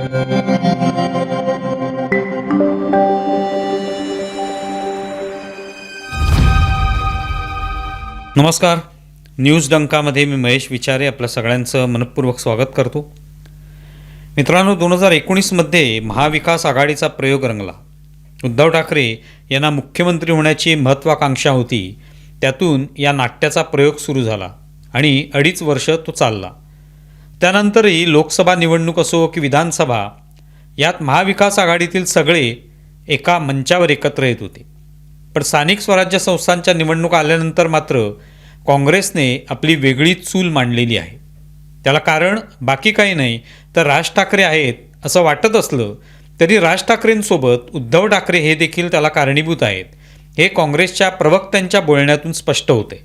नमस्कार. न्यूज डंकामध्ये मी महेश विचारे आपल्या सगळ्यांचं मनपूर्वक स्वागत करतो. मित्रांनो दोन हजार एकोणीसमध्ये महाविकास आघाडीचा प्रयोग रंगला. उद्धव ठाकरे यांना मुख्यमंत्री होण्याची महत्त्वाकांक्षा होती. त्यातून या नाट्याचा प्रयोग सुरू झाला आणि अडीच वर्ष तो चालला. त्यानंतरही लोकसभा निवडणूक असो की विधानसभा यात महाविकास आघाडीतील सगळे एका मंचावर एकत्र येत होते. पण स्थानिक स्वराज्य संस्थांच्या निवडणूक आल्यानंतर मात्र काँग्रेसने आपली वेगळी चूल मांडलेली आहे. त्याला कारण बाकी काही नाही तर राज ठाकरे आहेत असं वाटत असलं तरी राज ठाकरेंसोबत उद्धव ठाकरे हे देखील त्याला कारणीभूत आहेत हे काँग्रेसच्या प्रवक्त्यांच्या बोलण्यातून स्पष्ट होते.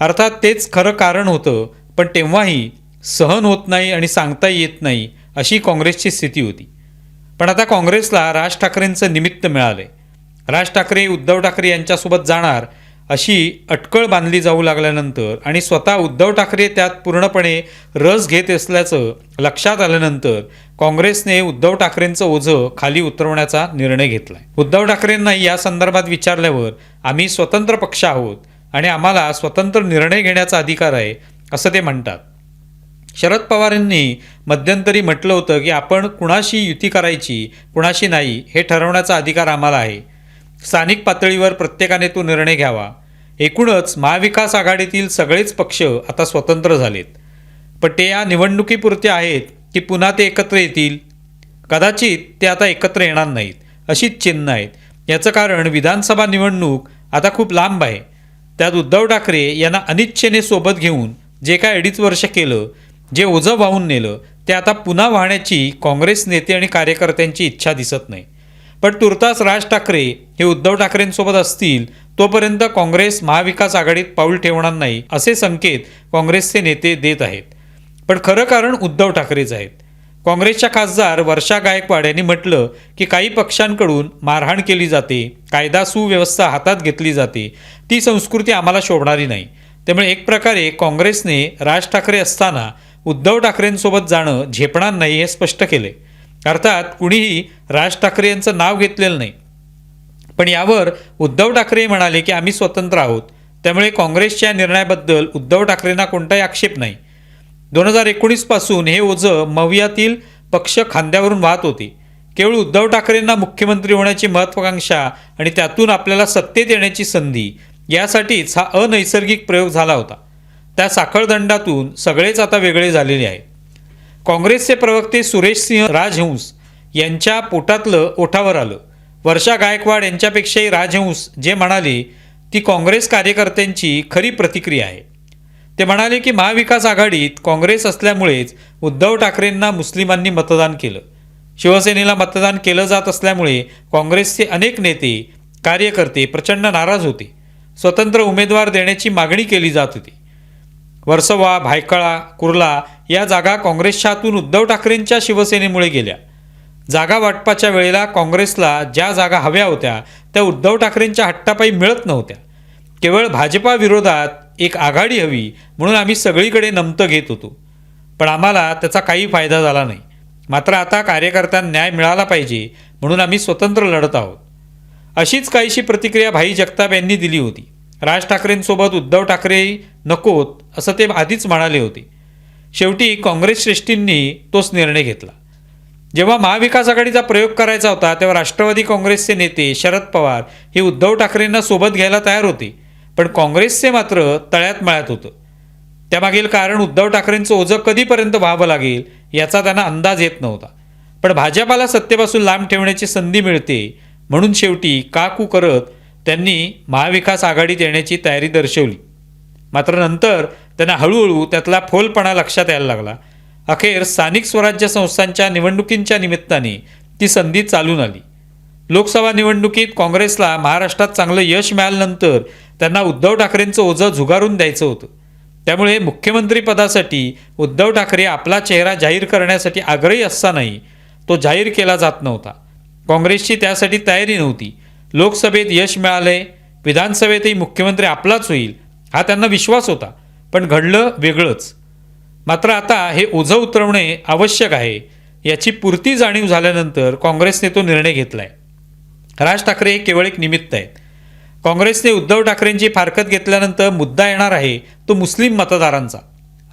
अर्थात तेच खरं कारण होतं पण तेव्हाही सहन होत नाही आणि सांगता येत नाही अशी काँग्रेसची स्थिती होती. पण आता काँग्रेसला राज ठाकरेंचं निमित्त मिळालंय. राज ठाकरे उद्धव ठाकरे यांच्यासोबत जाणार अशी अटकळ बांधली जाऊ लागल्यानंतर आणि स्वतः उद्धव ठाकरे त्यात पूर्णपणे रस घेत असल्याचं लक्षात आल्यानंतर काँग्रेसने उद्धव ठाकरेंचं ओझं खाली उतरवण्याचा निर्णय घेतलाय. उद्धव ठाकरेंना या संदर्भात विचारल्यावर आम्ही स्वतंत्र पक्ष आहोत आणि आम्हाला स्वतंत्र निर्णय घेण्याचा अधिकार आहे असं ते म्हणतात. शरद पवार यांनी मध्यंतरी म्हटलं होतं की आपण कुणाशी युती करायची कुणाशी नाही हे ठरवण्याचा अधिकार आम्हाला आहे. स्थानिक पातळीवर प्रत्येकाने तो निर्णय घ्यावा. एकूणच महाविकास आघाडीतील सगळेच पक्ष आता स्वतंत्र झालेत. पण ते या निवडणुकीपुरते आहेत की पुन्हा ते एकत्र येतील? कदाचित ते आता एकत्र येणार नाहीत अशीच चिन्ह आहेत. याचं कारण विधानसभा निवडणूक आता खूप लांब आहे. त्यात उद्धव ठाकरे यांना अनिच्छेने सोबत घेऊन जे काय अडीच वर्ष केलं जे ओझं वाहून नेलं ते आता पुन्हा वाहण्याची काँग्रेस नेते आणि कार्यकर्त्यांची इच्छा दिसत नाही. पण तुर्तास राज ठाकरे हे उद्धव ठाकरेंसोबत असतील तोपर्यंत काँग्रेस महाविकास आघाडीत पाऊल ठेवणार नाही असे संकेत काँग्रेसचे नेते देत आहेत. पण खरं कारण उद्धव ठाकरेच आहेत. काँग्रेसच्या खासदार वर्षा गायकवाड यांनी म्हटलं की काही पक्षांकडून मारहाण केली जाते कायदा सुव्यवस्था हातात घेतली जाते ती संस्कृती आम्हाला शोभणारी नाही. त्यामुळे एक प्रकारे काँग्रेसने राज ठाकरे असताना उद्धव ठाकरेंसोबत जाणं झेपणार नाही हे स्पष्ट केले. अर्थात कुणीही राज ठाकरे यांचं नाव घेतलेलं नाही. पण यावर उद्धव ठाकरे म्हणाले की आम्ही स्वतंत्र आहोत. त्यामुळे काँग्रेसच्या निर्णयाबद्दल उद्धव ठाकरेंना कोणताही आक्षेप नाही. दोन हजार एकोणीसपासून हे ओझं मवियातील पक्ष खांद्यावरून वाहत होते. केवळ उद्धव ठाकरेंना मुख्यमंत्री होण्याची महत्त्वाकांक्षा आणि त्यातून आपल्याला सत्तेत येण्याची संधी यासाठीच हा अनैसर्गिक प्रयोग झाला होता. त्या साखळदंडातून सगळेच आता वेगळे झालेले आहे काँग्रेसचे प्रवक्ते सुरेश सिंह राजहंस यांच्या पोटातलं ओठावर आलं. वर्षा गायकवाड यांच्यापेक्षाही राजहंस जे म्हणाले ती काँग्रेस कार्यकर्त्यांची खरी प्रतिक्रिया आहे. ते म्हणाले की महाविकास आघाडीत काँग्रेस असल्यामुळेच उद्धव ठाकरेंना मुस्लिमांनी मतदान केलं. शिवसेनेला मतदान केलं जात असल्यामुळे काँग्रेसचे अनेक नेते कार्यकर्ते प्रचंड नाराज होते. स्वतंत्र उमेदवार देण्याची मागणी केली जात होती. वर्सोवा भायखळा कुर्ला या जागा काँग्रेसच्या हातून उद्धव ठाकरेंच्या शिवसेनेमुळे गेल्या. जागा वाटपाच्या वेळेला काँग्रेसला ज्या जागा हव्या होत्या त्या उद्धव ठाकरेंच्या हट्टापायी मिळत नव्हत्या. केवळ भाजपा विरोधात एक आघाडी हवी म्हणून आम्ही सगळीकडे नमतं घेत होतो. पण आम्हाला त्याचा काही फायदा झाला नाही. मात्र आता कार्यकर्त्यांना न्याय मिळाला पाहिजे म्हणून आम्ही स्वतंत्र लढत आहोत. अशीच काहीशी प्रतिक्रिया भाई जगताप यांनी दिली होती. राज ठाकरेंसोबत उद्धव ठाकरे नकोत असं ते आधीच म्हणाले होते. शेवटी काँग्रेस श्रेष्ठींनी तोच निर्णय घेतला. जेव्हा महाविकास आघाडीचा प्रयोग करायचा होता तेव्हा राष्ट्रवादी काँग्रेसचे नेते शरद पवार हे उद्धव ठाकरेंना सोबत घ्यायला तयार होते. पण काँग्रेसचे मात्र तळ्यात मळ्यात होतं. त्यामागील कारण उद्धव ठाकरेंचं ओझं कधीपर्यंत व्हावं लागेल याचा त्यांना अंदाज येत नव्हता. पण भाजपाला सत्तेपासून लांब ठेवण्याची संधी मिळते म्हणून शेवटी काकू करत त्यांनी महाविकास आघाडीत येण्याची तयारी दर्शवली. मात्र नंतर त्यांना हळूहळू त्यातला फोलपणा लक्षात यायला लागला. अखेर स्थानिक स्वराज्य संस्थांच्या निवडणुकींच्या निमित्ताने ती संधी चालून आली. लोकसभा निवडणुकीत काँग्रेसला महाराष्ट्रात चांगलं यश मिळाल्यानंतर त्यांना उद्धव ठाकरेंचं ओझं झुगारून द्यायचं होतं. त्यामुळे मुख्यमंत्रीपदासाठी उद्धव ठाकरे आपला चेहरा जाहीर करण्यासाठी आग्रही असतानाही तो जाहीर केला जात नव्हता. काँग्रेसची त्यासाठी तयारी नव्हती. लोकसभेत यश मिळाले विधानसभेतही मुख्यमंत्री आपलाच होईल हा त्यांना विश्वास होता. पण घडलं वेगळंच. मात्र आता हे ओझं उतरवणे आवश्यक आहे याची पुरती जाणीव झाल्यानंतर काँग्रेसने तो निर्णय घेतला आहे राज ठाकरे हे केवळ एक निमित्त आहेत. काँग्रेसने उद्धव ठाकरेंची फारकत घेतल्यानंतर मुद्दा येणार आहे तो मुस्लिम मतदारांचा.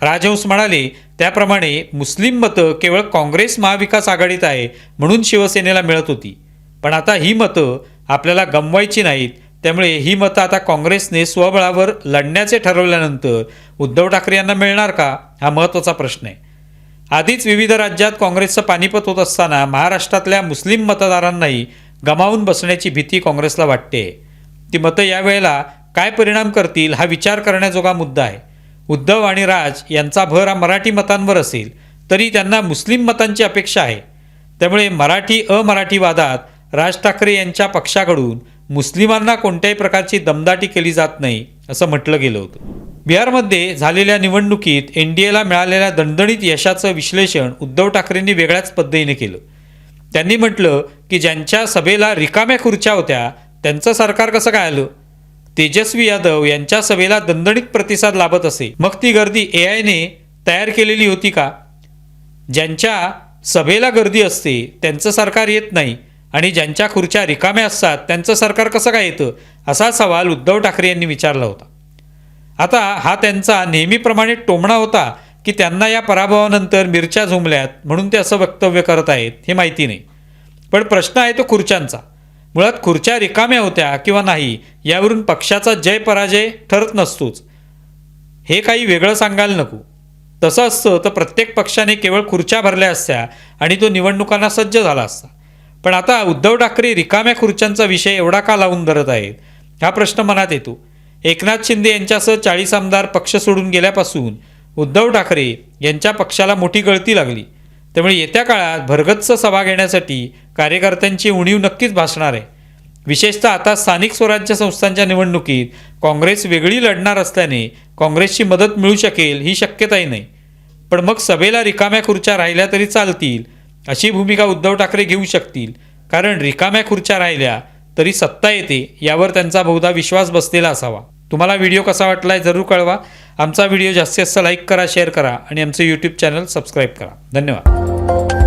राजहंस म्हणाले त्याप्रमाणे मुस्लिम मतं केवळ काँग्रेस महाविकास आघाडीत आहे म्हणून शिवसेनेला मिळत होती. पण आता ही मतं आपल्याला गमवायची नाहीत. त्यामुळे ही मतं आता काँग्रेसने स्वबळावर लढण्याचे ठरवल्यानंतर उद्धव ठाकरे यांना मिळणार का? हा महत्त्वाचा प्रश्न आहे. आधीच विविध राज्यात काँग्रेसचं पानिपत होत असताना महाराष्ट्रातल्या मुस्लिम मतदारांनाही गमावून बसण्याची भीती काँग्रेसला वाटते. ती मतं यावेळेला काय परिणाम करतील हा विचार करण्याजोगा मुद्दा आहे. उद्धव आणि राज यांचा भर हा मराठी मतांवर असेल तरी त्यांना मुस्लिम मतांची अपेक्षा आहे. त्यामुळे मराठी अमराठी वादात राज ठाकरे यांच्या पक्षाकडून मुस्लिमांना कोणत्याही प्रकारची दमदाटी केली जात नाही असं म्हटलं गेलं होतं. बिहारमध्ये झालेल्या निवडणुकीत एन डी एला मिळालेल्या दणदणीत यशाचं विश्लेषण उद्धव ठाकरेंनी वेगळ्याच पद्धतीने केलं. त्यांनी म्हटलं की ज्यांच्या सभेला रिकाम्या खुर्च्या होत्या त्यांचं सरकार कसं काय आलं? तेजस्वी यादव यांच्या सभेला दणदणीत प्रतिसाद लाभत असे. मग ती गर्दी ए आयने तयार केलेली होती का? ज्यांच्या सभेला गर्दी असते त्यांचं सरकार येत नाही आणि ज्यांच्या खुर्च्या रिकाम्या असतात त्यांचं सरकार कसं काय येतं? असा सवाल उद्धव ठाकरे यांनी विचारला होता. आता हा त्यांचा नेहमीप्रमाणे टोमणा होता की त्यांना या पराभवानंतर मिरच्या झुमल्यात म्हणून ते असं वक्तव्य करत आहेत हे माहिती नाही. पण प्रश्न आहे तो खुर्च्यांचा. मुळात खुर्च्या रिकाम्या होत्या किंवा नाही यावरून पक्षाचा जय पराजय ठरत नसतोच. हे काही वेगळं सांगायला नको. तसं असतं तर प्रत्येक पक्षाने केवळ खुर्च्या भरल्या असत्या आणि तो निवडणुकांना सज्ज झाला असता. पण आता उद्धव ठाकरे रिकाम्या खुर्च्यांचा विषय एवढा का लावून धरत आहेत? हा प्रश्न मनात येतो. एकनाथ शिंदे यांच्यासह चाळीस आमदार पक्ष सोडून गेल्यापासून उद्धव ठाकरे यांच्या पक्षाला मोठी गळती लागली. त्यामुळे येत्या काळात भरगच्च सभा घेण्यासाठी कार्यकर्त्यांची उणीव नक्कीच भासणार आहे. विशेषतः आता स्थानिक स्वराज्य संस्थांच्या निवडणुकीत काँग्रेस वेगळी लढणार असल्याने काँग्रेसची मदत मिळू शकेल ही शक्यताही नाही. पण मग सभेला रिकाम्या खुर्च्या राहिल्या तरी चालतील अशी भूमिका उद्धव ठाकरे घेऊ शकतील. कारण रिकाम्या खुर्च्या राहिल्या तरी सत्ता येते यावर त्यांचा बहुधा विश्वास बसलेला असावा. तुम्हाला व्हिडिओ कसा वाटलाय जरूर कळवा. आमचा व्हिडिओ जास्तीत जास्त लाईक करा शेअर करा आणि आमचं यूट्यूब चॅनल सबस्क्राईब करा. धन्यवाद.